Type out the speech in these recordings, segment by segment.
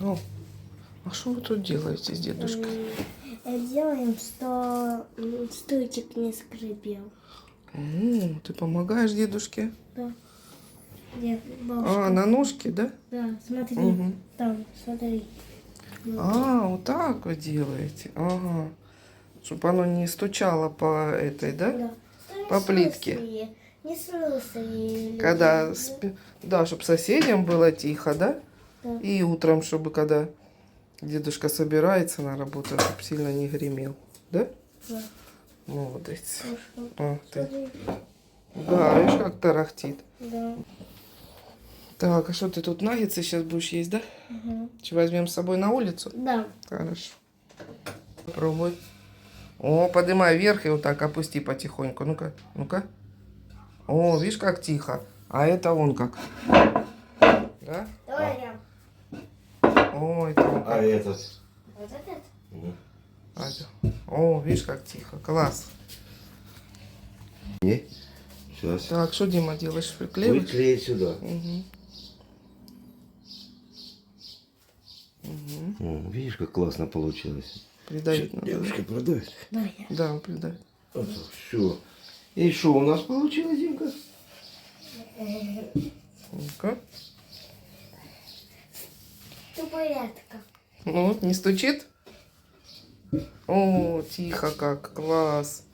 О, а что вы тут делаете с дедушкой? Э, Делаем, что стульчик не скрипел. М, ты помогаешь дедушке? Да. Бабушка? А, на ножке, да? Да, смотри. Мгм. Там, смотри. А, вот так вы делаете. Ага. Чтобы оно не стучало по этой, да? Да. По плитке. слышали, Не слышали. Когда, да, чтобы соседям было тихо, да? Да. И утром, чтобы когда дедушка собирается на работу, чтобы сильно не гремел, да? Да. Молодец. Слушай, А, ты. Да, видишь, как тарахтит. Да. Так, а что ты тут наггетсы сейчас будешь есть, да? Мгм. Че возьмем с собой на улицу? Да. Хорошо. Попробуй. О, поднимай вверх и вот так опусти потихоньку. Ну-ка, ну-ка. О, видишь, как тихо. А это он как. Да? Давай. О, это он А как. этот? Вот этот? Ну, А, это- О, видишь, как тихо. Класс. Не. Сейчас. Так, что, Дима, делаешь? Приклеиваешь? Будет клеить сюда. Угу. О, видишь, как классно получилось. Придавить надо. Девушка продавит. Я. Да, придавить. Все. И что у нас получилось, Димка? Ну-ка. Тупорядка. Ну, не стучит? О, тихо как, класс.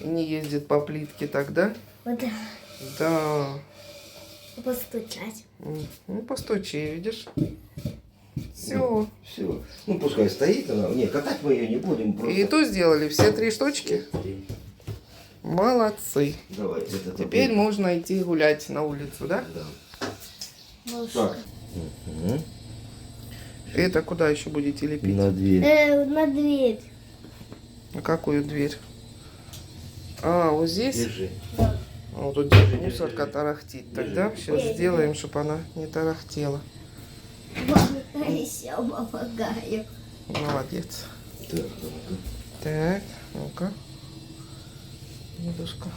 И не ездит по плитке так, да? Вот так. Да. Постучать. Ну, постучи, видишь? Все. Все. Ну, пускай стоит она. Не, катать мы ее не будем. Просто... И ту сделали все три штучки. Молодцы. Давай, это Теперь мы... можно идти гулять на улицу, да? Да. Так. Мгм. Это куда еще будете лепить? На дверь. Э, на дверь. На какую дверь? А, вот здесь? Держи. А Вот тут держи, мусорка тарахтит. Тогда сейчас сделаем, чтобы она не тарахтела. Еще помогаю. Молодец. Так, ну-ка. Так, ну-ка. Дедушка.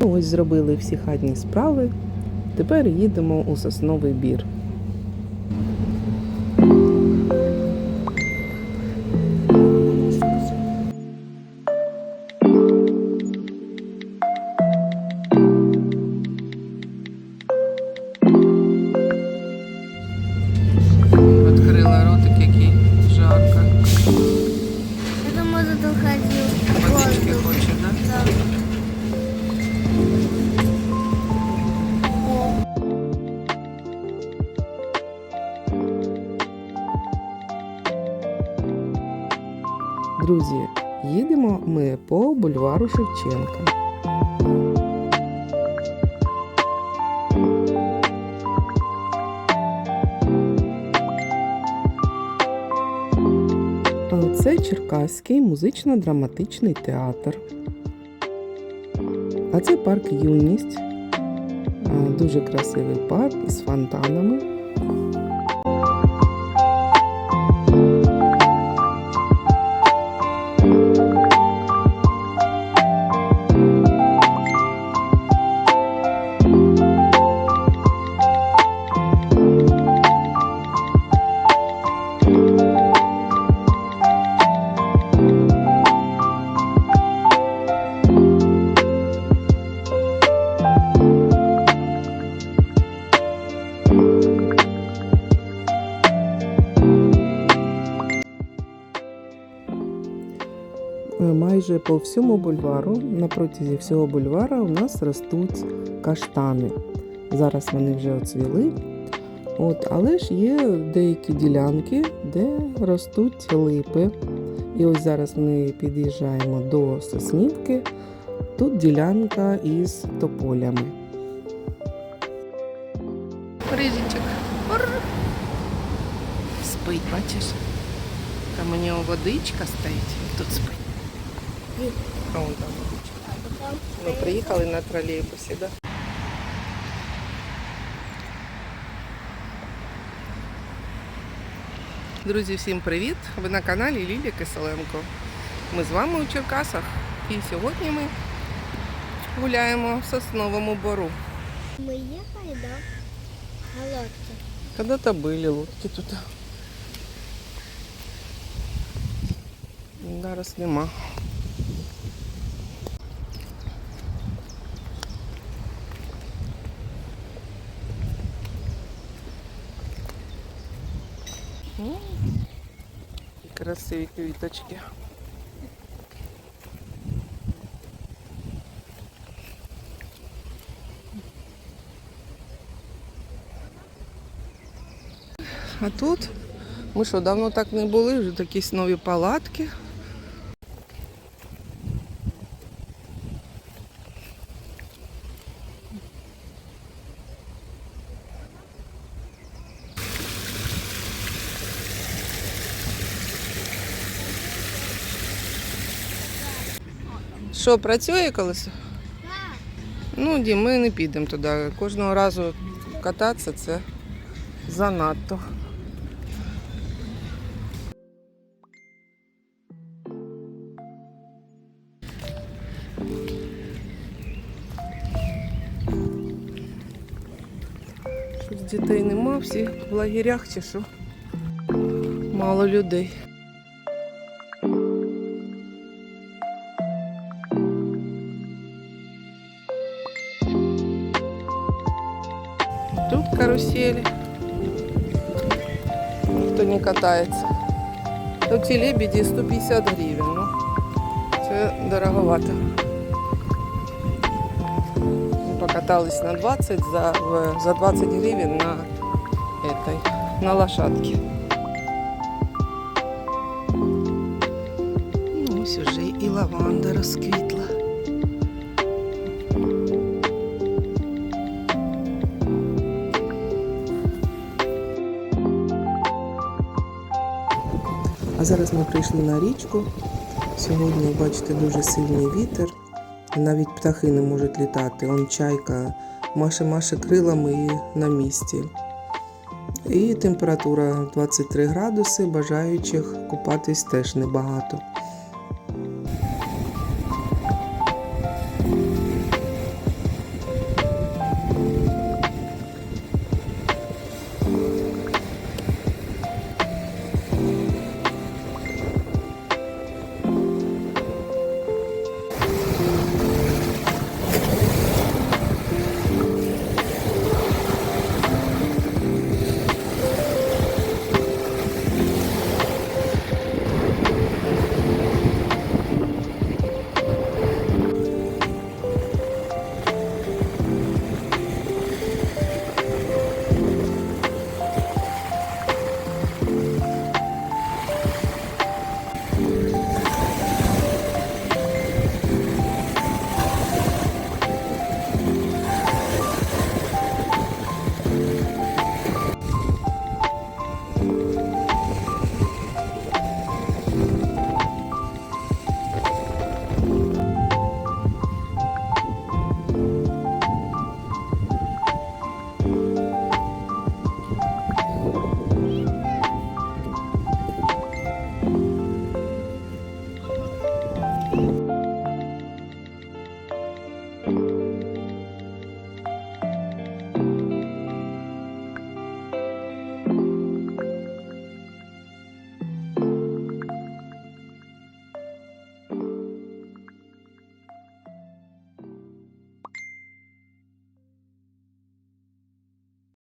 Ось зробили всі хатні справи. Тепер їдемо у сосновий бір. Друзі, їдемо ми по бульвару Шевченка. Це Черкаський музично-драматичний театр. А це парк Юність. Дуже красивий парк із фонтанами. Майже по всьому бульвару, на протязі всього бульвара у нас ростуть каштани. Зараз вони вже оцвіли. От, але ж є деякі ділянки, де ростуть липи. І ось зараз ми під'їжджаємо до Соснівки. Тут ділянка із тополями. Рижичок. Спить, бачиш? Там у нього водичка стоїть, тут спить. А вон там водичка. Ми приїхали на тролейбусі, да? Друзі, всім привіт! Ви на каналі Лілія Киселенко. Ми з вами у Черкасах. І сьогодні ми гуляємо в Сосновому бору. Мы ехали, да? Голодцы. Когда-то были лодки тут. Зараз нема. Красиві квіточки. А тут ми що, давно так не були, вже якісь нові палатки. Що, працює колесо? Ну, Дім, ми не підемо туди. Кожного разу кататися це занадто. Щось дітей нема, всі в лагерях чи що. Мало людей. Тут карусели. Никто не катается. Тут ті лебеді 150 гривень. Ну, це дороговато. Ми покатались на 20 за, в- за 20 гривень на этой, на лошадке. Ну, ось уже і лаванда розквітла. А зараз ми прийшли на річку. Сьогодні, бачите, дуже сильний вітер. Навіть птахи не можуть літати. Он чайка маше-маше крилами і на місці. І температура 23 градуси, бажаючих купатись теж небагато.